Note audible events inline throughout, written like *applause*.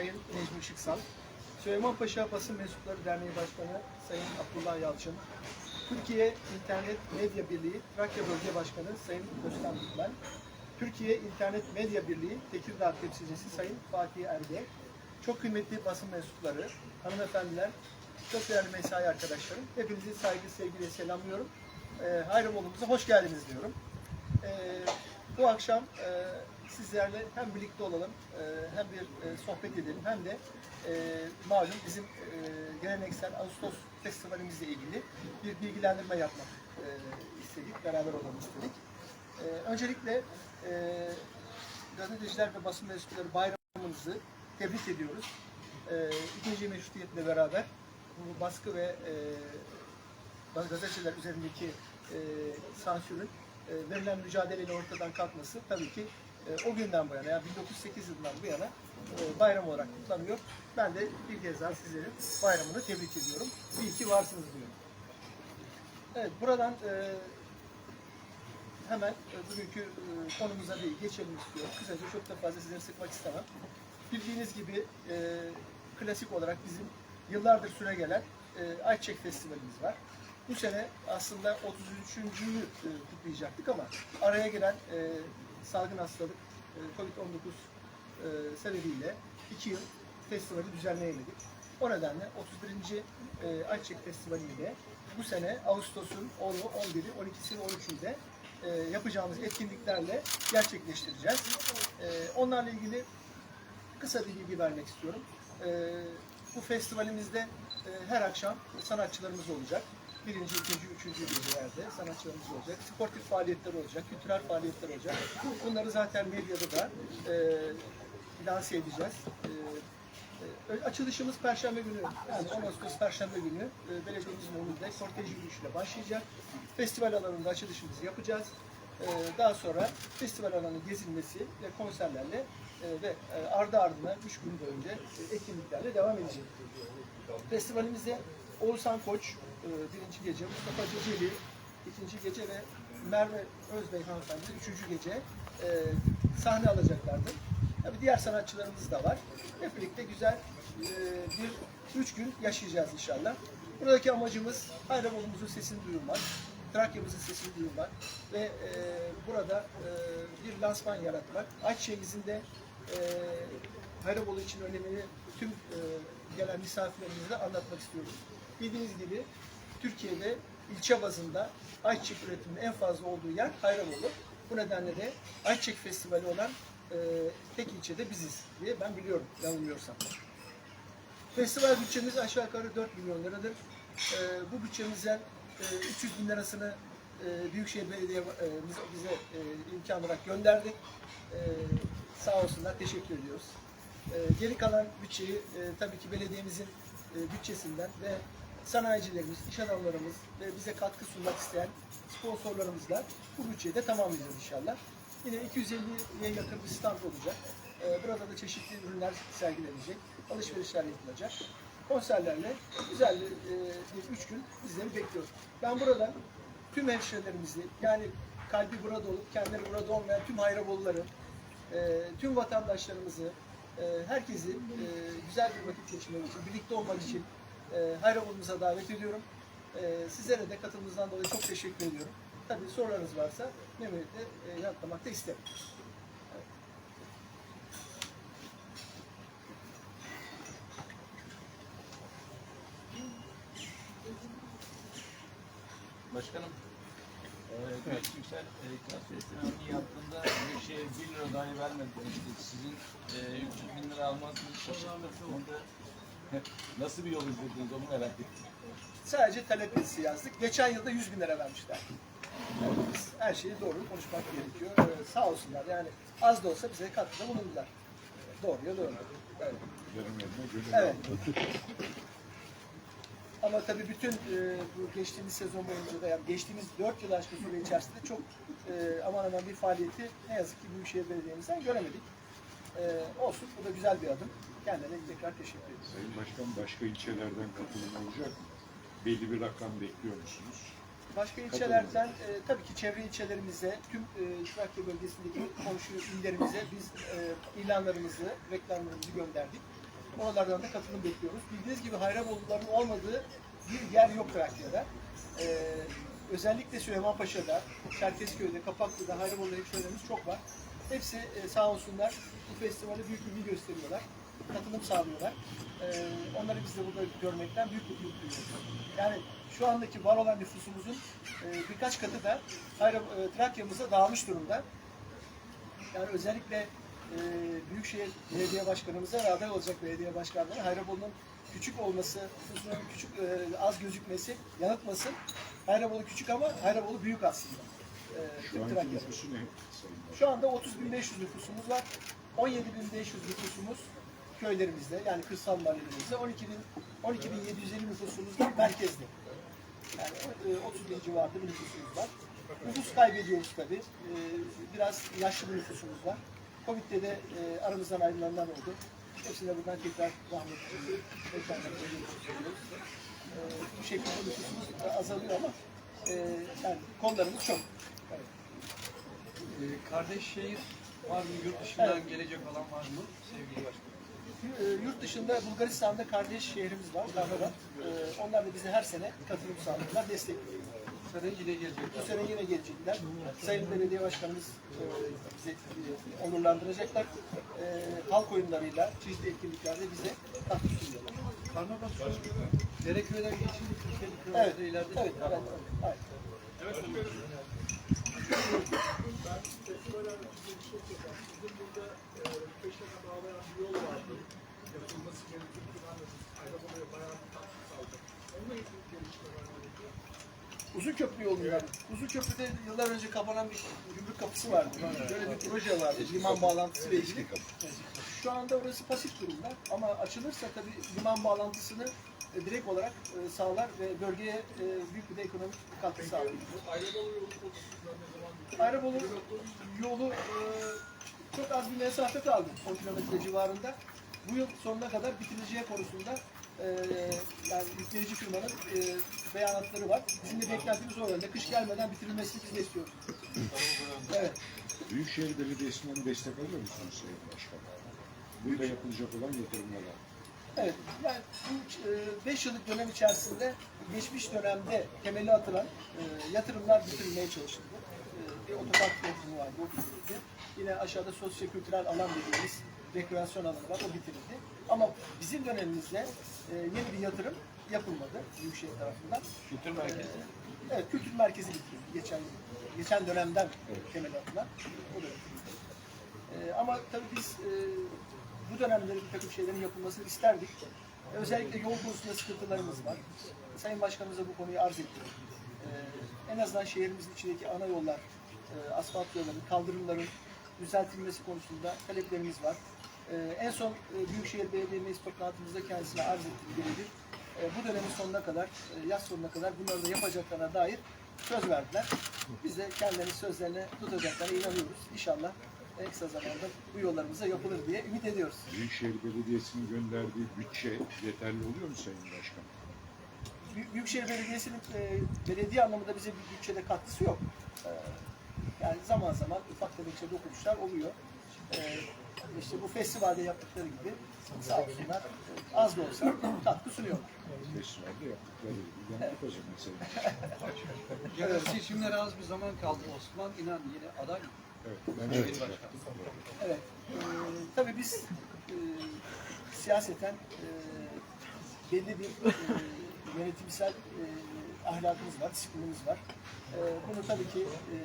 Sayın Necmi Işıksal, Süleymanpaşa Basın Mensupları Derneği Başkanı Sayın Abdullah Yalçın, Türkiye İnternet Medya Birliği Trakya Bölge Başkanı Sayın Rüstem Dikmen, Türkiye İnternet Medya Birliği Tekirdağ Temsilcisi Sayın Fatih Erge, çok kıymetli basın mensupları, hanımefendiler, çok değerli mesai arkadaşlarım, hepinizi saygı, sevgiyle selamlıyorum. Ee, Hayrobolumuza hoş geldiniz diyorum. Ee, bu akşam e, sizlerle hem birlikte olalım, e, hem bir e, sohbet edelim, hem de e, malum bizim geleneksel Ağustos Festivalimizle ilgili bir bilgilendirme yapmak istedik, beraber olalım istedik. Öncelikle gazeteciler ve basın mensupları bayramınızı tebrik ediyoruz. İkinci meşrutiyetle beraber bu baskı ve gazeteler üzerindeki sansürün verilen mücadeleyle ortadan kalkması tabii ki o günden bu yana, yani 1908 yılından bu yana e, bayram olarak kutlanıyor. Ben de bir kez daha sizlerin bayramını tebrik ediyorum. İyi ki varsınız diyorum. Evet, buradan e, hemen e, bugünkü e, konumuza bir geçelim istiyorum. Kısaca çok da fazla sizleri sıkmak istemem. Bildiğiniz gibi e, klasik olarak bizim yıllardır süre gelen e, Ayçiçek Festivalimiz var. Bu sene aslında 33.yü e, kutlayacaktık ama araya giren e, salgın hastalık e, Covid-19 e, sebebiyle iki yıl festivali düzenleyemedik. O nedenle 31. E, Ayçiçek Festivali'ni de bu sene Ağustos'un 10'u, 11'i, 12'si ve 13'ünde e, yapacağımız etkinliklerle gerçekleştireceğiz. Onlarla ilgili kısa bir bilgi vermek istiyorum. Bu festivalimizde her akşam sanatçılarımız olacak. Birinci, ikinci, üçüncü gecelerde sanatçılarımız olacak. Sportif faaliyetler olacak, kültürel faaliyetler olacak. Bunları zaten medyada da e, lanse edeceğiz. E, e, açılışımız Perşembe günü, yani 10 Ağustos Perşembe günü e, belediyemizin önünde kortej yürüyüşüyle başlayacak. Festival alanında açılışımızı yapacağız. E, daha sonra festival alanı gezilmesi ve konserlerle e, ve e, ardı ardına 3 gün boyunca e, etkinliklerle devam edecek. Festivalimize Oğuzhan Koç birinci gece, Mustafa Ceceli ikinci gece ve Merve Özbey hanımefendi üçüncü gece e, sahne alacaklardır. Tabii diğer sanatçılarımız da var. Hep birlikte güzel e, bir üç gün yaşayacağız inşallah. Buradaki amacımız Hayrabolumuzun sesini duyurmak, Trakya'mızın sesini duyurmak ve e, burada e, bir lansman yaratmak. Ayçiçeğimizin de e, Hayrabolu için önemini tüm e, gelen misafirlerimize anlatmak istiyoruz. Bildiğiniz gibi Türkiye'de ilçe bazında ayçiçek üretiminin en fazla olduğu yer Hayrabolu. Bu nedenle de Ayçiçek Festivali olan e, tek ilçede biziz diye ben biliyorum yanılmıyorsam. Festival bütçemiz aşağı yukarı 4 milyon liradır. E, bu bütçemizden e, 300 bin lirasını e, Büyükşehir Belediye bize, bize e, imkan olarak gönderdi. E, sağ olsunlar, teşekkür ediyoruz. E, geri kalan bütçeyi e, tabii ki belediyemizin e, bütçesinden ve sanayicilerimiz, iş adamlarımız ve bize katkı sunmak isteyen sponsorlarımızla bu bütçeyi de tamamlayacağız inşallah. Yine 250'ye yakın bir stand olacak. E, burada da çeşitli ürünler sergilenecek, alışverişler yapılacak. Konserlerle güzel bir, e, üç gün bizleri bekliyor. Ben buradan tüm hemşehrilerimizi yani kalbi burada olup kendileri burada olmayan tüm Hayraboluları, e, tüm vatandaşlarımızı, e, herkesi güzel bir vakit geçirmek için, birlikte olmak için e, Hayrabolu'muza davet ediyorum. E, sizlere de katılımınızdan dolayı çok teşekkür ediyorum. Tabii sorularınız varsa memnuniyetle e, yanıtlamak da isterim. Başkanım, e, Güneş Yüksel e, ikaz festivali yaptığında bir şeye 1 lira dahi vermedi. Sizin e, 300 bin lira almanızı şaşırttı. Onda *laughs* nasıl bir yol izlediniz onu merak ettim. Sadece talep yazısı yazdık. Geçen yılda 100 bin lira vermişler. Yani biz her şeyi doğru konuşmak gerekiyor. Ee, sağ olsunlar yani az da olsa bize katkıda bulundular. Doğruya doğru. Evet. Evet. Ama tabii bütün e, bu geçtiğimiz sezon boyunca da yani geçtiğimiz 4 yıl aşkın süre içerisinde çok e, aman aman bir faaliyeti ne yazık ki Büyükşehir Belediye'mizden göremedik. E, olsun bu da güzel bir adım. Kendilerine tekrar teşekkür ederiz. Sayın Başkan başka ilçelerden katılım olacak mı? Belli bir rakam bekliyor musunuz? Başka ilçelerden e, tabii ki çevre ilçelerimize, tüm e, Trakya bölgesindeki komşu illerimize biz e, ilanlarımızı, reklamlarımızı gönderdik. Oralardan da katılım bekliyoruz. Bildiğiniz gibi Hayramoğulların olmadığı bir yer yok Trakya'da. Ee, özellikle Süleymanpaşa'da, Çerkezköy'de, Kapaklı'da Hayramoğlu hemşehrilerimiz çok var. Hepsi e, sağ olsunlar bu festivale büyük ilgi gösteriyorlar. Katılım sağlıyorlar. Ee, onları biz de burada görmekten büyük mutluluk duyuyoruz. Yani şu andaki var olan nüfusumuzun e, birkaç katı da Hayra, e, Trakya'mıza dağılmış durumda. Yani özellikle e, Büyükşehir Belediye Başkanımıza aday olacak belediye başkanları Hayrabolu'nun küçük olması, nüfusunun küçük e, az gözükmesi yanıltmasın. Hayrabolu küçük ama Hayrabolu büyük aslında. E, Şu tüm anki Trakya'da. nüfusu ne Sayın Başkan? Şu anda 30.500 nüfusumuz var. 17.500 nüfusumuz köylerimizde yani kırsal mahallelerimizde 12.000 12.750 nüfusumuz da merkezde. Yani e, 30 bin civarında bir nüfusumuz var. Nüfus kaybediyoruz tabii. E, Biraz yaşlı bir nüfusumuz var. Covid'de de e, aramızdan ayrılanlar oldu. Hepsine buradan tekrar rahmet geçiyoruz. E, Bu şekilde nüfusumuz azalıyor ama e, yani konularımız çok. Evet. Ee, Kardeş şehir var mı? Yurt dışından Evet. gelecek olan var mı sevgili başkanım? E, Yurt dışında Bulgaristan'da kardeş şehrimiz var, Kahraman. Onlar da bize her sene katılım sağlıyorlar, destekliyorlar. Bu sene yine Bu gelecekler. sene yine gelecekler. Sayın Belediye Başkanımız e, bize e, onurlandıracaklar. Halk oyunlarıyla, çeşitli etkinliklerle bize katkı şu Dereköy'den. Türkiye'li Evet, ileride. evet, evet, evet. Uzun Köprü yolunda. Uzun Köprü'de yıllar önce kapanan bir gümrük kapısı vardı. Böyle bir proje vardı. Liman bağlantısı ile ilgili. Şu anda orası pasif durumda ama açılırsa tabii liman bağlantısını e, direkt olarak e, sağlar ve bölgeye e, büyük bir de ekonomik katkı sağlar. Ayrabolu yolu çok az bir mesafe kaldı 10 kilometre civarında. Bu yıl sonuna kadar bitirileceği konusunda e, yani yüklenici firmanın e, beyanatları var. Bizim de beklentimiz o yönde. Kış gelmeden bitirilmesini biz de istiyoruz. Evet. Büyükşehir Belediyesi'nden destek alıyor musunuz Sayın Başkan? Burada yapılacak olan yatırımlara. Evet, yani bu 5 yıllık dönem içerisinde geçmiş dönemde temeli atılan e, yatırımlar bitirilmeye çalışıldı. E, bir otopark yatırımı vardı, o bitirildi. Yine aşağıda sosyo-kültürel alan dediğimiz rekreasyon alanı var, o bitirildi. Ama bizim dönemimizde e, yeni bir yatırım yapılmadı Büyükşehir tarafından. Kültür merkezi. E, evet, kültür merkezi bitirildi geçen geçen dönemden temeli atılan. O da bitirildi. E, ama tabii biz e, bu dönemde bir takım şeylerin yapılmasını isterdik. E, özellikle yol konusunda sıkıntılarımız var. Sayın Başkanımıza bu konuyu arz ettik. E, en azından şehrimizin içindeki ana yollar, e, asfalt yolların, kaldırımların düzeltilmesi konusunda taleplerimiz var. E, en son e, Büyükşehir Belediye Meclis toplantımızda kendisine arz ettiğim birebir. E, bu dönemin sonuna kadar, e, yaz sonuna kadar bunları da yapacaklarına dair söz verdiler. Biz de kendilerinin sözlerine tutacaklarına inanıyoruz. İnşallah en kısa zamanda bu yollarımıza yapılır diye ümit ediyoruz. Büyükşehir Belediyesi'nin gönderdiği bütçe yeterli oluyor mu Sayın Başkan? Büy- Büyükşehir Belediyesi'nin e, belediye anlamında bize bir bütçede katkısı yok. E, yani zaman zaman ufak tefek dokunuşlar oluyor. E, işte bu festivalde yaptıkları gibi sağ olsunlar az da olsa katkı sunuyorlar. Festivalde yaptıkları gibi Sayın Başkan. Yarın seçimlere az bir zaman kaldı. Osman İnan yine aday mı? Evet, ben Evet. evet. Evet. E, tabii biz e, siyaseten e, belli bir e, yönetimsel e, ahlakımız var, disiplinimiz var. E, bunu tabii ki e,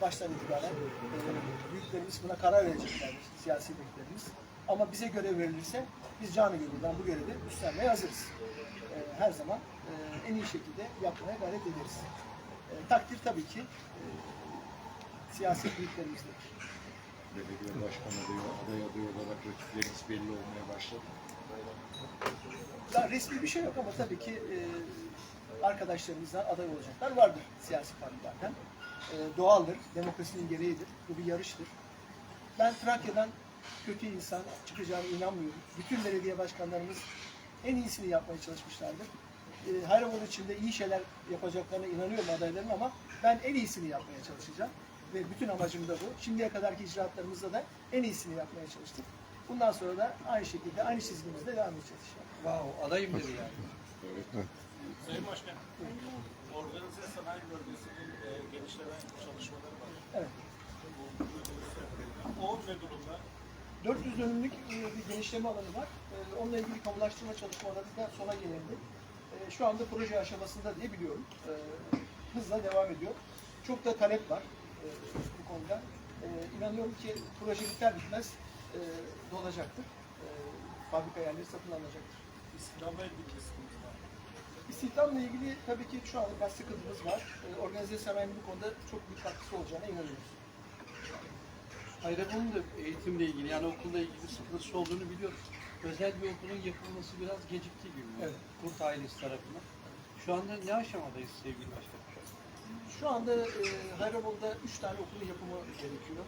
baştan itibaren e, büyüklerimiz buna karar vereceklerdir, siyasi büyüklerimiz. Ama bize görev verilirse biz canı gönülden bu görevi üstlenmeye hazırız. E, her zaman e, en iyi şekilde yapmaya gayret ederiz. E, takdir tabii ki e, siyasi büyüklerimizdedir. Belediye başkan adayı, aday adayı olarak rakipleriniz belli olmaya başladı. Ya resmi bir şey yok ama tabii ki e, arkadaşlarımızdan aday olacaklar vardır siyasi partilerden. E, doğaldır, demokrasinin gereğidir. Bu bir yarıştır. Ben Trakya'dan kötü insan çıkacağına inanmıyorum. Bütün belediye başkanlarımız en iyisini yapmaya çalışmışlardır. E, Hayramoğlu için de iyi şeyler yapacaklarına inanıyorum adayların ama ben en iyisini yapmaya çalışacağım. Ve bütün amacım da bu. Şimdiye kadarki icraatlarımızda da en iyisini yapmaya çalıştık. Bundan sonra da aynı şekilde aynı çizgimizde devam edeceğiz inşallah. Wow, adayım dedi yani. Sayın Başkan, organize sanayi bölgesinin e, genişleme çalışmaları var. Evet. O ne durumda? 400 dönümlük e, bir genişleme alanı var. E, Onunla ilgili kamulaştırma çalışmaları da sona gelindi. E, Şu anda proje aşamasında diye biliyorum. Hızla devam ediyor. Çok da talep var e, bu konuda. E, İnanıyorum ki proje biter bitmez e, dolacaktır. E, Fabrika yerleri satın alınacaktır. İstihdamla ilgili bir sıkıntı var. İstihdamla ilgili tabii ki şu anda biraz sıkıntımız var. E, Organize sanayinin bu konuda çok büyük katkısı olacağına inanıyoruz. Hayrebol'un da eğitimle ilgili yani okulla ilgili sıkıntısı olduğunu biliyoruz. Özel bir okulun yapılması biraz gecikti gibi. Evet. Kurt ailesi tarafından. Şu anda ne aşamadayız sevgili başkanım? Şu anda e, Hayrabol'da üç tane okulun yapımı gerekiyor.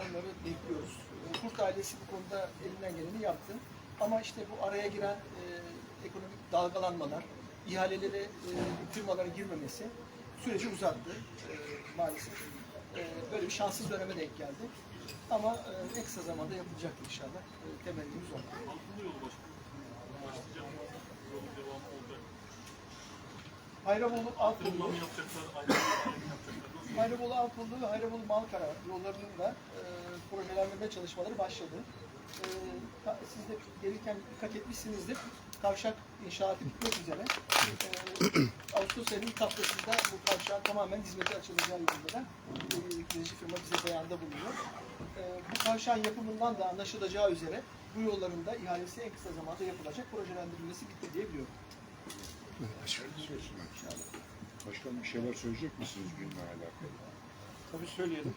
Onları bekliyoruz. Kurt ailesi bu konuda elinden geleni yaptı. Ama işte bu araya giren e, ekonomik dalgalanmalar, ihalelere e, firmaların girmemesi süreci uzattı e, maalesef. E, böyle bir şanssız döneme denk geldi. Ama e, en kısa zamanda yapılacaktır inşallah. E, temennimiz o. Altında yolu. Başlayacak. Yolun devamı olacak. Hayrabolu Altınlı. Hayrabolu Altınlı ve Hayrabolu Malkara yollarının da e, projelendirme çalışmaları başladı. E, siz de gelirken dikkat etmişsinizdir. Kavşak inşaatı bitmek üzere. E, Ağustos ayının ilk haftasında bu kavşağın tamamen hizmete açılacağı yönünde de e, yüklenici firma bize beyanda bulunuyor. E, bu kavşağın yapımından da anlaşılacağı üzere bu yolların da ihalesi en kısa zamanda yapılacak. Projelendirilmesi bitti diye biliyorum. Başkan bir şeyler söyleyecek misiniz günle alakalı? Tabii söyleyelim.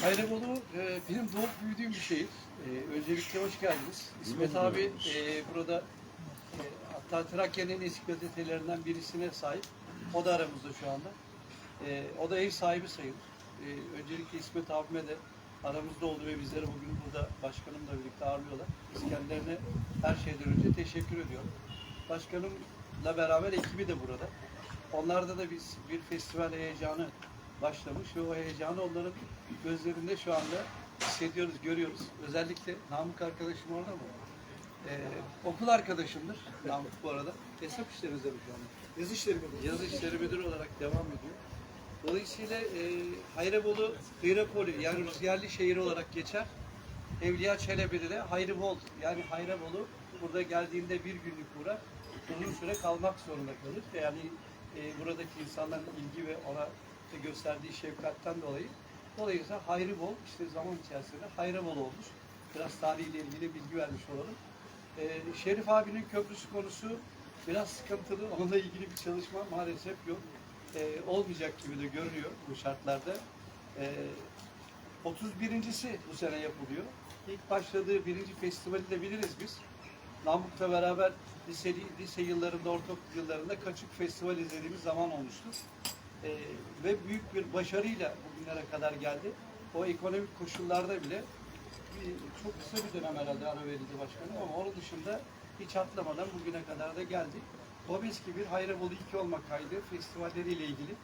Hayrebolu e, benim doğup büyüdüğüm bir şehir. E, öncelikle hoş geldiniz. İsmet abi e, burada e, hatta Trakya'nın eski gazetelerinden birisine sahip. O da aramızda şu anda. E, o da ev sahibi sayılır. E, öncelikle İsmet abime de aramızda oldu ve bizleri bugün burada başkanımla birlikte ağırlıyorlar. Biz kendilerine her şeyden önce teşekkür ediyorum. Başkanımla beraber ekibi de burada. Onlarda da biz bir festival heyecanı başlamış ve o heyecanı onların gözlerinde şu anda hissediyoruz, görüyoruz. Özellikle Namık arkadaşım orada mı? Ee, okul arkadaşımdır Namık bu arada. Hesap işlerimizde mi şu anda? Yazı işleri müdürü. Yazı işleri müdürü olarak devam ediyor. Dolayısıyla e, Hayrabolu, Hıyrapoli yani rüzgarlı şehir olarak geçer. Evliya Çelebi'de de Hayribol yani Hayrabolu burada geldiğinde bir günlük uğrar. Uzun süre kalmak zorunda kalır. Yani e, buradaki insanların ilgi ve ona gösterdiği şefkatten dolayı. Dolayısıyla Hayribol işte zaman içerisinde Hayrabol olmuş. Biraz tarihiyle ilgili bilgi vermiş olalım. E, Şerif abinin köprüsü konusu biraz sıkıntılı. Onunla ilgili bir çalışma maalesef yok. E, olmayacak gibi de görünüyor bu şartlarda. E, 31.si bu sene yapılıyor. İlk başladığı birinci festivali de biliriz biz. Namık'la beraber lise, lise yıllarında, ortaokul yıllarında Kaçık Festival izlediğimiz zaman olmuştu. E, ve büyük bir başarıyla bugünlere kadar geldi. O ekonomik koşullarda bile bir, çok kısa bir dönem herhalde ara verildi başkanım ama onun dışında hiç atlamadan bugüne kadar da geldik. Bobeski bir Hayrabolu 2 olmak kaydı festivalleriyle ilgili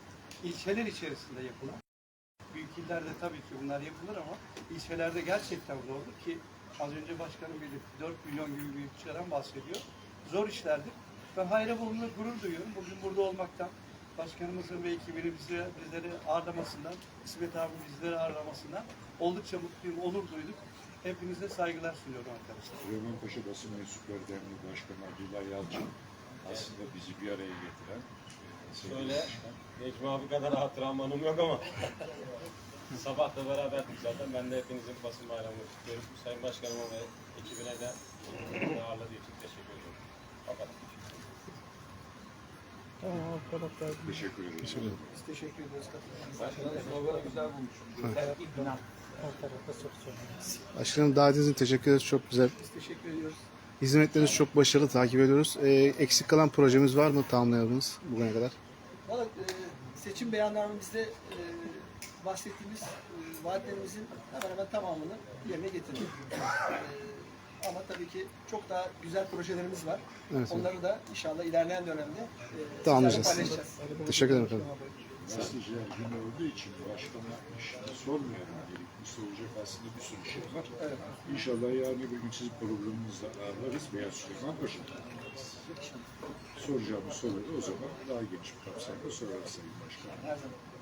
ilçeler içerisinde yapılan. Büyük illerde tabii ki bunlar yapılır ama ilçelerde gerçekten zordur ki az önce başkanım belirtti 4 milyon gibi bir bütçeden bahsediyor. Zor işlerdir. Ben Hayrabolu'na gurur duyuyorum. Bugün burada olmaktan, başkanımızın ve ekibinin bizi, bizleri ağırlamasından, İsmet abi bizleri ağırlamasından oldukça mutluyum, onur duyduk. Hepinize saygılar sunuyorum arkadaşlar. Süleymanpaşa Basın Mensupları Derneği Başkanı Abdullah Yalçın aslında bizi bir araya getiren e, Şöyle. Necmi abi kadar hatıram anım yok ama sabah da beraberdik zaten. Ben de hepinizin basın bayramını kutluyorum. Sayın Başkanıma ve ekibine de ağırladığı için teşekkür ediyorum. Fakat Teşekkür ederim. Biz teşekkür ediyoruz katıldığınız için. Başkanım sloganı güzel bulmuş. İkna. Başkanım davetiniz için teşekkür ederiz. Çok güzel. Biz teşekkür ediyoruz. Hizmetleriniz çok başarılı. Takip ediyoruz. Ee, eksik kalan projemiz var mı tamamlayalımız bugüne kadar? Valla e, seçim beyannamemizde e, bahsettiğimiz e, vaatlerimizin hemen hemen tamamını yerine getirdik. E, ama tabii ki çok daha güzel projelerimiz var. Evet, evet. Onları da inşallah ilerleyen dönemde e, paylaşacağız. Teşekkür ederim efendim. gazeteciler günü olduğu için başkana işini dedik. Bu soracak aslında bir sürü şey var. Evet. İnşallah yarın bir gün sizin programınızda ağırlarız veya Süleyman Paşa'da ağırlarız sizi. Soracağımız soruları o zaman daha geniş bir kapsamda sorarız Sayın Başkanım. Her zaman.